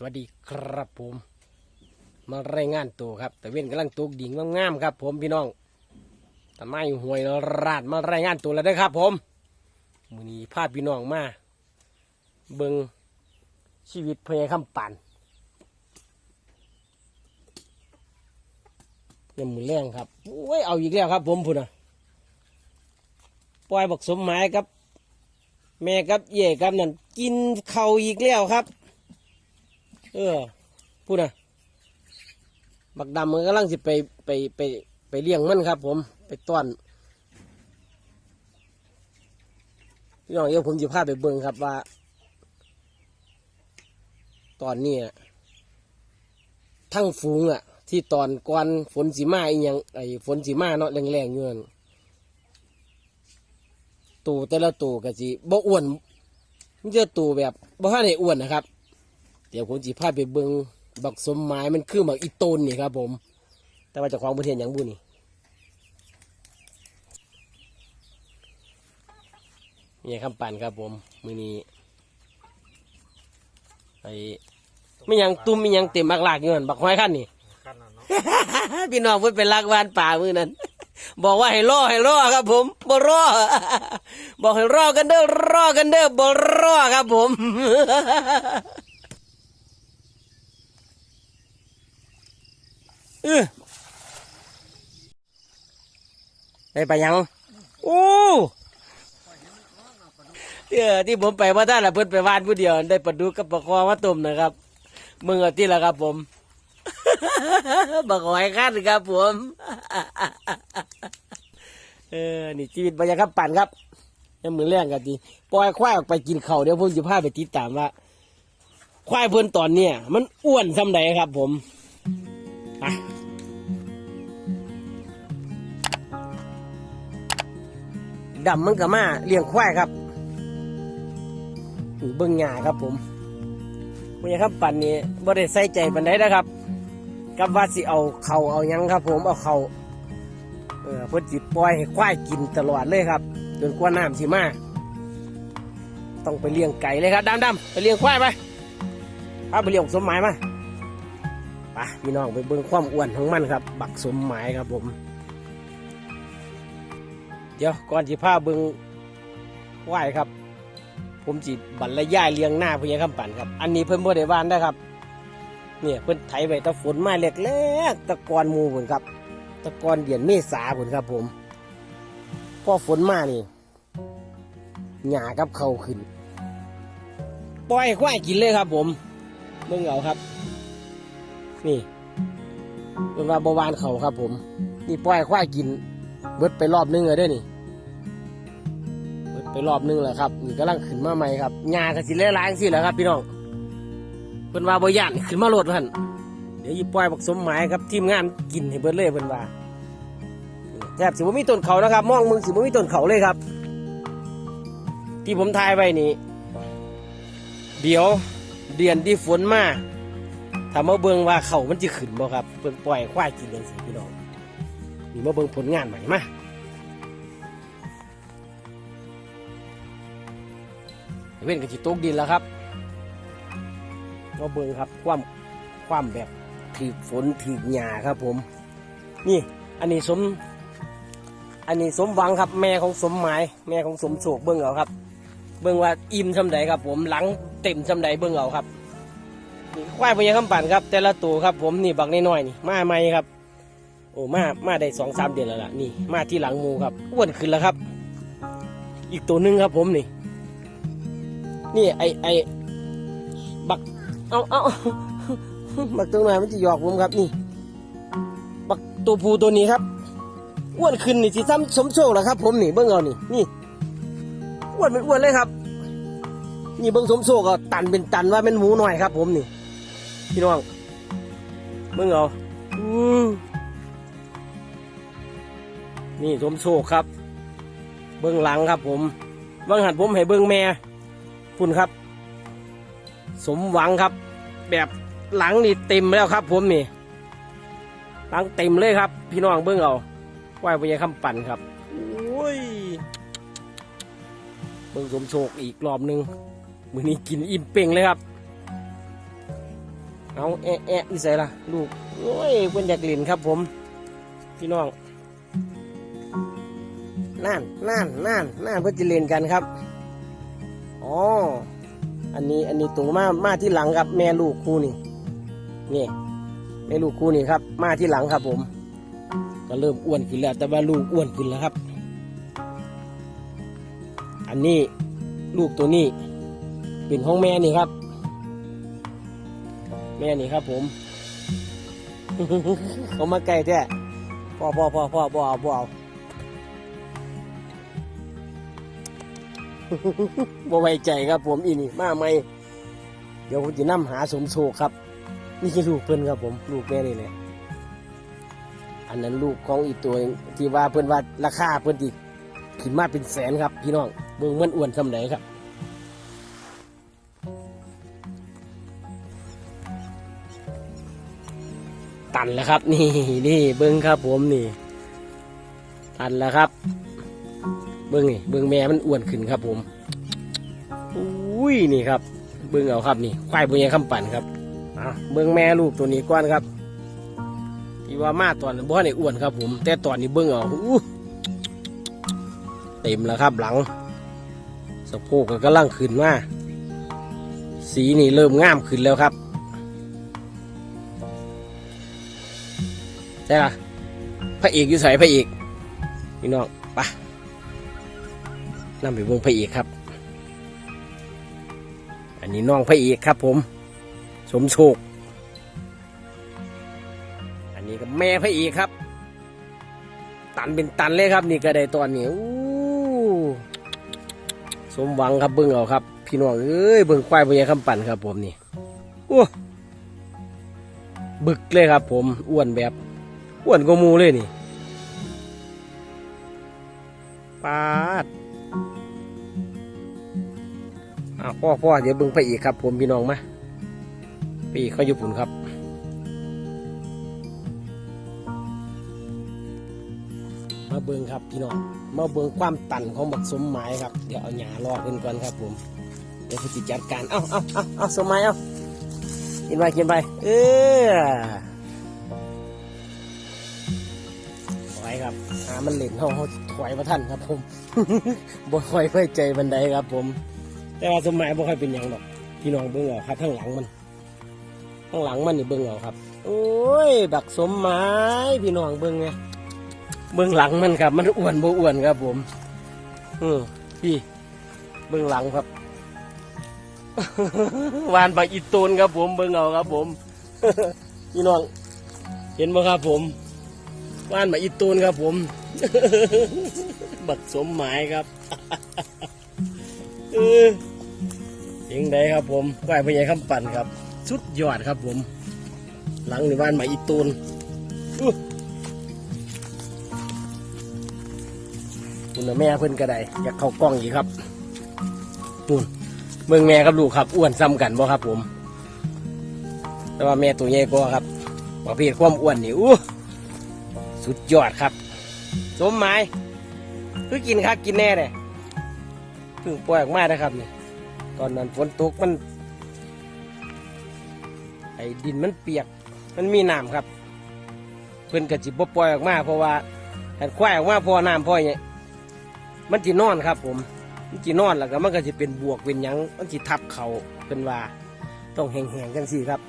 สวัสดีครับผม มารายงานตัวครับ แต่เว้นกำลังตกดิ่งงามๆครับ ผมพี่น้องตะไม้หวยราดมารายงานตัวแล้วเด้อครับ ผมมือนี้พาพพี่น้องมาเบิงชีวิตเพยคำปั่นยังมือแรงครับโอ้ยเอาอีกแล้วครับ ผมพุ่นนะปล่อยบักสมหมายครับ แม่ครับเย่ครับนั่นกินเข่าอีกแล้วครับ เออพูดนะบักดำมันกำลังสิไปไปไปไปเลี้ยงมันครับ ผมไปต้อนพี่น้องเดี๋ยวผมจะพาไปเบิ่งครับว่า ตอนนี้ทั้งฝูงอะ ที่ตอนก่อนฝนสีมาอีหยังไอ้ฝนสีมาเนาะแรงๆอยู่นั่นตูแต่ละตูก็สิบ่อ้วนมันจะตูแบบบ่ทันได้อ้วนนะครับ เดี๋ยวผมจะพาไปเบิงบักสมหมายมันคือบักอีตนนี่ครับผม แต่ว่าจะของประเทศอย่างบุนี่นี่คำปั่นครับผมมือนี้ไอ้ไม่ยังตุ้มไม่ยังเต็มมากลากอยู่นั่นบักห้อยขั้นนี่ขั้นนั้นเนาะพี่น้องเพิ่นเป็นลักวานป่ามือนั้นบอกว่าให้รอให้รอครับ ผมบ่รอบอกให้รอกันเด้อรอกันเด้อบ่รอครับผม เออได้ไปยัง โอ้เออที่ผมไปว่าท่านละเพิ่นไปวานผู้เดียว ได้ปลาดุกกับปลาคอมาต้มนะครับมึงอที่ละครับผมบักหอยคันครับผมเออนี่ชีวิตบรรยากาศปั่นครับยังมือแรงกันดีปล่อยควายออกไปกินเขาเดี๋ยวผมจะพาไปติดตามว่าควายเพิ่อนตอนเนี้ยมันอ้วนสำใดครับผม ปดำมันก็มาเลี้ยงควายครับอยู่เบิ้งหญ้าครับผมบรรยากาศปั่นนี่บ่ได้ใส่ใจปันได้นะครับ กับว่าสิเอาเขาเอายังครับ ผมเอาเขาเออเพิ่นจิปล่อยให้ควายกินตลอดเลยครับจนกว่าน้ำสิมาต้องไปเลี้ยงไก่เลยครับดำดำไปเลี้ยงควายไปพาไปเลี้ยงสมหมายมา ไปพี่น้องไปเบิ่งความอ้วนของมันครับ บักสมหมายครับผม เดี๋ยวก่อนที่พาเบิ่งควครับ ผมจิบรรยายเลี้ยงหน้าพญาคำปั่นครับ อันนี้เพิ่นบ่ได้านนะครับ เนี่ยเพิ่นไถไว้ตะฝนมาแรกๆตะกอนหมูผนครับ ตะกอนเดือนเมษาผนครับ ผมพอฝนมานี่หญ้ากับเขาขึ้นปล่อยควายกินเลยครับ ผมเบิ่งเอาครับ นี่เป็นว่าบวานเขาครับ ผม นี่ปล่อยควายกิน เบิดไปรอบนึงเลยเด้อนี่ เบิดไปรอบนึงแล้วครับนี่กำลังขึ้นมาใหม่ครับหญ้าก็สิเละล้างสิแล้วครับ พี่น้องเพิ่นว่าบ่ย่านขึ้นมาโหลดพันเดี๋ยวอีปล่อยบักสมหมายครับทีมงานกินให้เบิดเลยเพิ่นว่าแทบสิบ่มีต้นเขานะครับ มองมึงสิบ่มีต้นเขาเลยครับ ที่ผมทายไว้นี่เดี๋ยวเดือนที่ฝนมา ถ้ามาเบิ่งว่าเขามันจะขึ้นบ่ครับเพิ่นปล่อยควายกินจังซี่พี่น้องนี่มาเบิ่งผลงานใหม่มาเว้นกับจิตกดินแล้วครับก็เบิ่งครับความความแบบถือฝนถือหญ้าครับผม นี่อันนี้สม อันนี้สมหวังครับ แม่ของสมหมาย แม่ของสมโศกเบิ่งเอาครับ เบิ่งว่าอิ่มชำใดครับ ผมหลังเต็มชำใดเบิ่งเอาครับ ควายพญาคำปั่นครับ แต่ละตัวครับผมนี่บักน้อยๆนี่มาใหม่ครับ โอ้มามาได้สองสามเดือนแล้วล่ะนี่มาที่หลังมูครับอ้วนขึ้นแล้วครับ อีกตัวหนึ่งครับผมนี่ นี่ไอไอบักเอาเอาบักตัวไหนมันจะหยอกผมครับนี่บักตัวผู้ตัวนี้ครับอ้วนขึ้นนี่สิซ้ำสมโชคเหรอครับ ผมนี่เบิ้งเอานี่นี่อ้วนเป็นอ้วนเลยครับ นี่เบิ้งสมโชคก็ตันเป็นตันว่าเป็นหมูหน่อยครับ ผมนี่ พี่น้องเบิ้งเอาอนี่สมโชคครับ เบิ้องหลังครับผมเบิ้งหัดผมให้เบิ้องแม่คุณครับ สมหวังครับ แบบหลังนี่เต็มแล้วครับ ผมนี่ หลังเต็มเลยครับ พี่น้องเบิ้องเอาไหวพญาคำปั่นครับโอ้ยเบิ้องสมโชคอีกรอบหนึ่งมือนี้กินอิ่มเป่งเลยครับ เอาแอะแอะนี่ใส่ละลูกโอ้ยเพิ่นอยากเล่นครับผม พี่น้องนั่นนั่นนั่นนั่นเพิ่นจะเล่นกันครับอ๋ออันนี้อันนี้ตัวมามาที่หลังครับ แม่ลูกคู่นี่นี่แม่ลูกคู่นี่ครับ มาที่หลังครับผม ก็เริ่มอ้วนขึ้นแล้ว แต่ว่าลูกอ้วนขึ้นแล้วครับ อันนี้ลูกตัวนี้เป็นของแม่นี่ครับ แม่นี่ครับผม เขามาใกลแท้พ่อพ่อพ่อพ่อพ่อเอาพ่อเอาบ่ไว้ใจครับผมอีนี่มาไหมเดี๋ยวผมจะนำหาสมโชคครับ นี่คือลูกเพิ่นครับผม ลูกแม่นี่แหละอันนั้นลูกของอีกตัวหนึ่งที่ว่าเพิ่นว่าราคาเพิ่นอีขึ้นมาเป็นแสนครับ พี่น้องเบิ่งมันอ้วนสำไหนครับ ตันแล้วครับ นี่นี่เบิ้งครับผมนี่ ตันแล้วครับ เบิ้งนี่เบิ้งแม่มันอ้วนขึ้นครับ ผมอุ้ยนี่ครับ เบิ้งเอาครับนี่ควายบุญยังคำปั่นครับเบิ้งแม่ลูกตัวนี้ก่อนครับที่ว่ามาตอนนั้นบ่อ้วนครับ ผม แต่ตอนนี้เบิ้งเอาอู้เต็มแล้วครับหลังสะโพกก็กำลังขึ้นมาสีนี่เริ่มงามขึ้นแล้วครับ ใช่ปะพระเอกอยู่ใส่พระเอกพี่น้องปะนั่งไปเบิ่งพระเอกครับ อันนี้น้องพระเอกครับ ผม สมโชคอันนี้ก็แม่พระเอกครับ ตันเป็นตันเลยครับ นี่ก็ได้ตอนนี้อู้สมหวังครับเบิ่งเอาครับ พี่น้องเอ้ยเบิ่งควายพญาคำปั่นครับ ผมนี่โอ้บึกเลยครับ ผมอ้วนแบบ อ้วนกว่ามูเลยนี่ปาดอ้าวพ่อพ่อเดี๋ยวเบิ่งไปอีกครับ ผมพี่น้องมาไปอีกเขาอยู่ปุ่นครับมาเบิงครับพี่น้องมาเบิงความตันของบักสมหมายครับเดี๋ยวเอาหญ้ารอขึ้นก่อนครับผมเดี๋ยวผมจะจัดการเอ้าเอ้าเอ้าเอ้าสมหมายเอ้ากินไปกินไปเออ ครับ หามันเล่นเขาเขาถอยมาท่านครับ ผมบ่ค่อยค่อใจบันไดครับ ผม แต่ว่าสมัยบ่ค่อยเป็นอย่างหรอกพี่น้องเบิ่งเอาครับข้างหลังมันข้างหลังมันนี่เบิ่งเอาครับ โอ้ยบักสมหมายพี่น้องเบิ่งไงเบิ่งหลังมันครับ มันอ้วนบ่อ้วนครับ ผม อือพี่เบิ่งหลังครับวานบักอีตูนครับผมเบิ่งเอาครับ ผมพี่น้องเห็นบ่ครับผม บ้านมาอีตูนครับผม บักสมหมายครับเออยังไงครับผมไหวพญายคำปั่นครับ สุดยอดครับผม หลังในบ้านมาอีตูนอู้คุณแม่เพิ่อนก็ได้อยากเข้ากล้องอีกครับนู่นเมืองแม่กับลูกครับอ้วนซ้ำกันบ่ครับผม แต่ว่าแม่ตัวใหญ่กว่าครับประเภทความอ้วนนี่อู้ สุดยอดครับ สมหมายคือกินครับกินแน่เลยเพิ่งปล่อยออกมานะครับเนี่ยตอนนั้นฝนตกมันไอ้ดินมันเปียกมันมีน้ำครับ เพิ่อนกระจิบปล่อยออกมาเพราะว่าแผ่นควายออกมาพอน้ำพอเนี่ยมันจีนอนครับ ผมมันจีนอนแล้วก็มันก็จะเป็นบวกเป็นยังมันจีทับเขาเป็นว่า ต้องแห้งๆกันสิครับ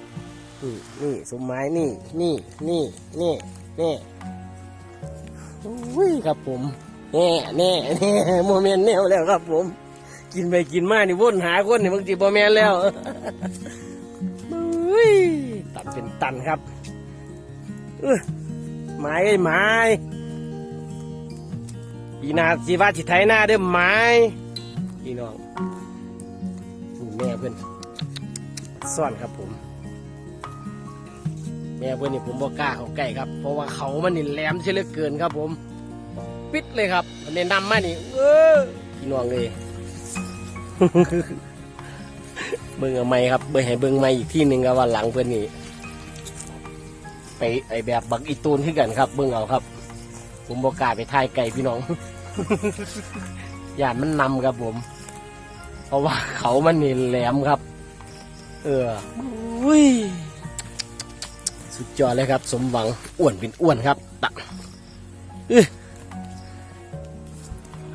นี่นี่สมหมายนี่นี่นี่นี่นี่ อุ้ยครับผมแน่แน่แน่โมเมนต์แนวแล้วครับผม กินไปกินมานี่วนหาคนนี่บางทีโมเมนแล้วอุ้ยตันเป็นตันครับเออไม้ไอ้ไม้ปีนาสีว่าสิไทยหน้าเด้อไม้พี่น้องนี่แม่เพื่อนซ่อนครับผม แม่เพื่อนนี่ผมบอกล้าเขาใกล้ครับ เพราะว่าเขามันนี่แหลมเชือเหลือเกินครับผม ปิดเลยครับมันนะนำมานี่เออพี่น้องเลยเบิ่งเอาไม้ครับเบิ่งให้เบิ่งไม้อีกที่หนึ่งครับว่าหลังเพื่อนนี่ไปไอแบบบักอีตูนขึ้นกันครับ เบิ่งเอาครับ ผมบอกล้าไปถ่ายไก่พี่น้องอย่านมันนำครับผม เพราะว่าเขามันนี่แหลมครับ เอออุ้ยสุดยอดเลยครับ สมหวังอ้วนเป็นอ้วนครับตัก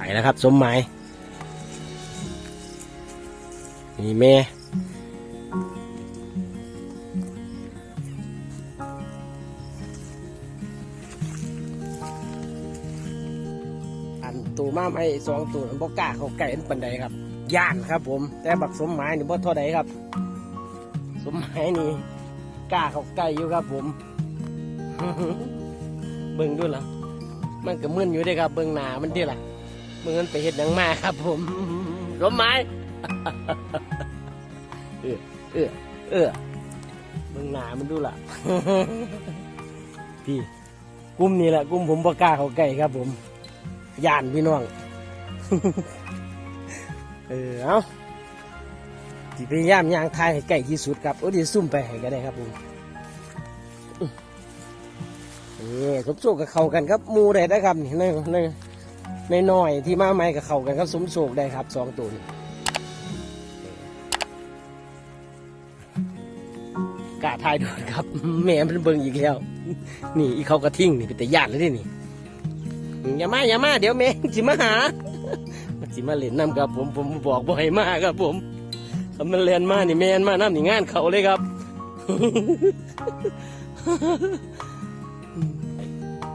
อื้อไปแล้วครับ สมหมายนี่แม่อันตัวมาไม่สองตัวบ่กล้าเขาไก่อันปันใดครับยานครับ ผม แต่บักสมหมายนี่บ่เท่าใดครับ สมหมายนี่กล้าเขาไก่อยู่ครับ ผม เบิ่งด้วยล่ะมันก็มึนอยู่ด้ครับ เบิ่งหนามันดีล่ะ มึงมันไปเห็ดหยังมาครับผมสมหมายเออเออเออเบิ่งหนามันดูล่ะ พี่กลุ่มนี้แหละกลุ่มผมบ่กล้าเขาใกล้ครับ ผมย่านพี่น้อง เออเอาสิพยายามย่างทายให้ใกล้ที่สุดครับโอ้ดีซุ่มไปให้ก็ได้ครับผมนี่สมโศกกับเขากันครับมูได้นะครับนี่ในใน นน้อยๆที่มาใหม่กับเขากันครับสมโศกได้ครับสองตัวนี่กะทายด่วนครับแม่มันเบิ่งอีกแล้ว นี่อีเขากระทิ้งนี่เป็นแต่ญาติเลยเด้นี่อย่ามาอย่ามาเดี๋ยวแม่สิมาหามันสิมาเล่นน้ำครับ ผมผมบอกบ่ให้มากครับ ผมถ้ามันเล่นมานี่แม่นมาน้ำนี่งานเขาเลยครับ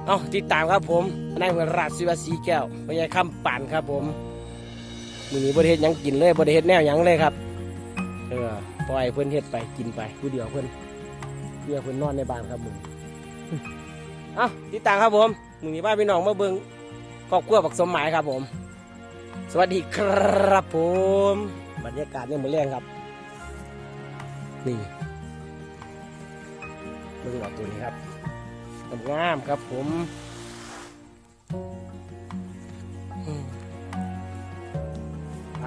เอาติดตามครับผมนายหัวราชศิวสีแก้วพญายคำปั่นครับผมมือนี้บริเฮ็ดยังกินเลยบริเฮ็ดแนวยังเลยครับ เออปล่อยเพื่อนเฮ็ดไปกินไปผู้เดียวเพื่อนเพื่อเพื่อนนอนในบ้านครับมึงเอาติดตามครับผมมือนี้บ้านพี่น้องมาเบิ่งครอบครัวบักสมหมายครับผม สวัสดีครับผม บรรยากาศเนี่ยเหมือนเรื่องครับ นี่เบิ่งเอาตัวนี้ครับ งามครับผมไป